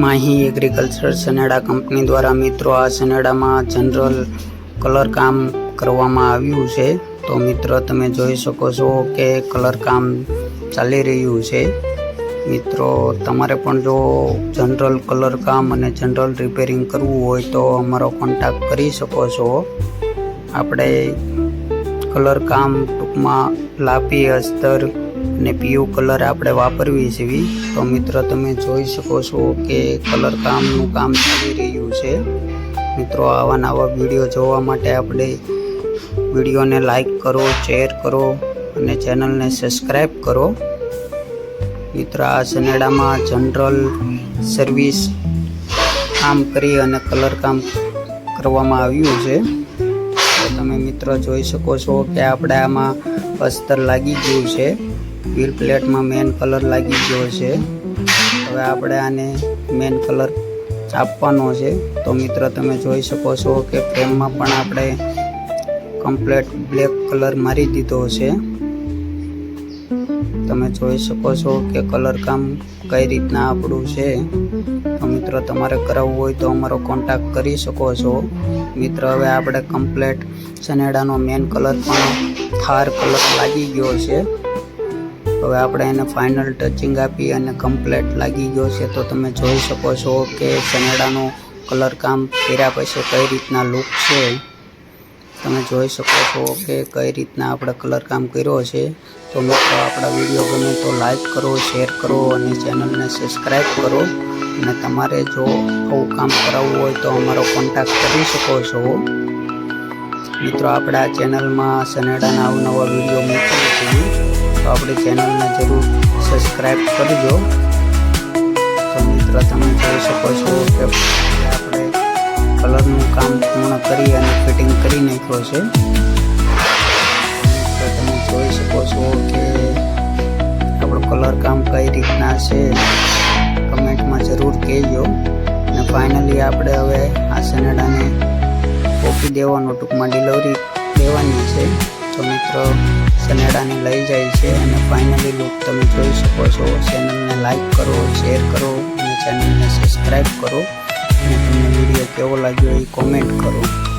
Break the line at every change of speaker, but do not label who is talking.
Mahi agriculture સનેડા company દ્વારા મિત્રો આ સનેડામાં જનરલ કલર કામ કરવામાં આવ્યું છે. તો મિત્રો તમે જોઈ શકો છો કે કલર કામ ચાલી રહ્યું છે. મિત્રો, તમારે પણ જો જનરલ કલર કામ અને જનરલ રિપેરિંગ કરવું હોય તો અમારો કોન્ટેક્ટ કરી શકો છો. આપણે કલર કામ ટૂંકમાં લાપી અસ્તર અને પીયુ કલર આપણે વાપરવી છીએ તો મિત્રો, તમે જોઈ શકો છો કે કલર કામનું કામ ચાલી રહ્યું છે. મિત્રો, આવા નવા વીડિયો જોવા માટે આપણે વિડીયોને લાઈક કરો શેર કરો અને ચેનલને સબસ્ક્રાઈબ કરો. મિત્રો, આ સનેડામાં જનરલ સર્વિસ કામ કરી અને કલર કામ કરવામાં આવ્યું છે. તમે મિત્રો જોઈ શકો છો કે આપણે આમાં અસ્તર લાગી ગયું છે. વ્હીલ પ્લેટમાં મેન કલર લાગી ગયો છે. હવે આપણે આને મેન કલર આપવાનો છે. તો મિત્ર, તમે જોઈ શકો છો કે ફ્રેમમાં પણ આપણે કમ્પ્લેટ બ્લેક કલર મારી દીધો છે. તમે જોઈ શકો છો કે કલર કામ કઈ રીતના આપણું છે. મિત્રો તમારે કરાવવું હોય તો અમારો કોન્ટેક્ટ કરી શકો છો. મિત્ર, હવે આપણે કમ્પ્લેટ સનેડાનો મેન કલર પણ થાર કલર લાગી ગયો છે. હવે આપણે એને ફાઇનલ ટચિંગ આપી અને કમ્પ્લેટ લાગી ગયો છે. તો તમે જોઈ શકો છો કે સનેડાનો કલર કામ કર્યા પછી કઈ રીતના લુક છે. તમે જોઈ શકો છો કે કઈ રીતના આપણે કલર કામ કર્યો છે. તો મિત્રો, આપણા વીડિયો ગમે તો લાઈક કરો શેર કરો અને ચેનલને સબસ્ક્રાઈબ કરો. અને તમારે જો આવું કામ કરાવવું હોય તો અમારો કોન્ટેક્ટ કરી શકો છો. મિત્રો, આપણા ચેનલમાં સનેડાના અવનવા વીડિયો મૂકીએ છીએ. તો આપણી ચેનલને જરૂર સબસ્ક્રાઈબ કરજો. તો મિત્રો, તમે જોઈ શકો છો કે કામ પૂર્ણ કરી અને ફિટિંગ કરી નાખ્યો છે. તો તમે જોઈ શકો છો કે આપણું કલર કામ કઈ રીતના છે કમેન્ટમાં જરૂર કહેજો. અને ફાઇનલી આપણે હવે આ સનેડાને ઓપી દેવાનો ટૂંકમાં ડિલિવરી દેવાની છે. તો મિત્રો સનેડાને લઈ જાય છે અને ફાઇનલી લુક તમે જોઈ શકો છો. ચેનલને લાઈક કરો શેર કરો અને ચેનલને સબસ્ક્રાઈબ કરો. અને તમને વીડિયો કેવો લાગ્યો એ કોમેન્ટ કરો.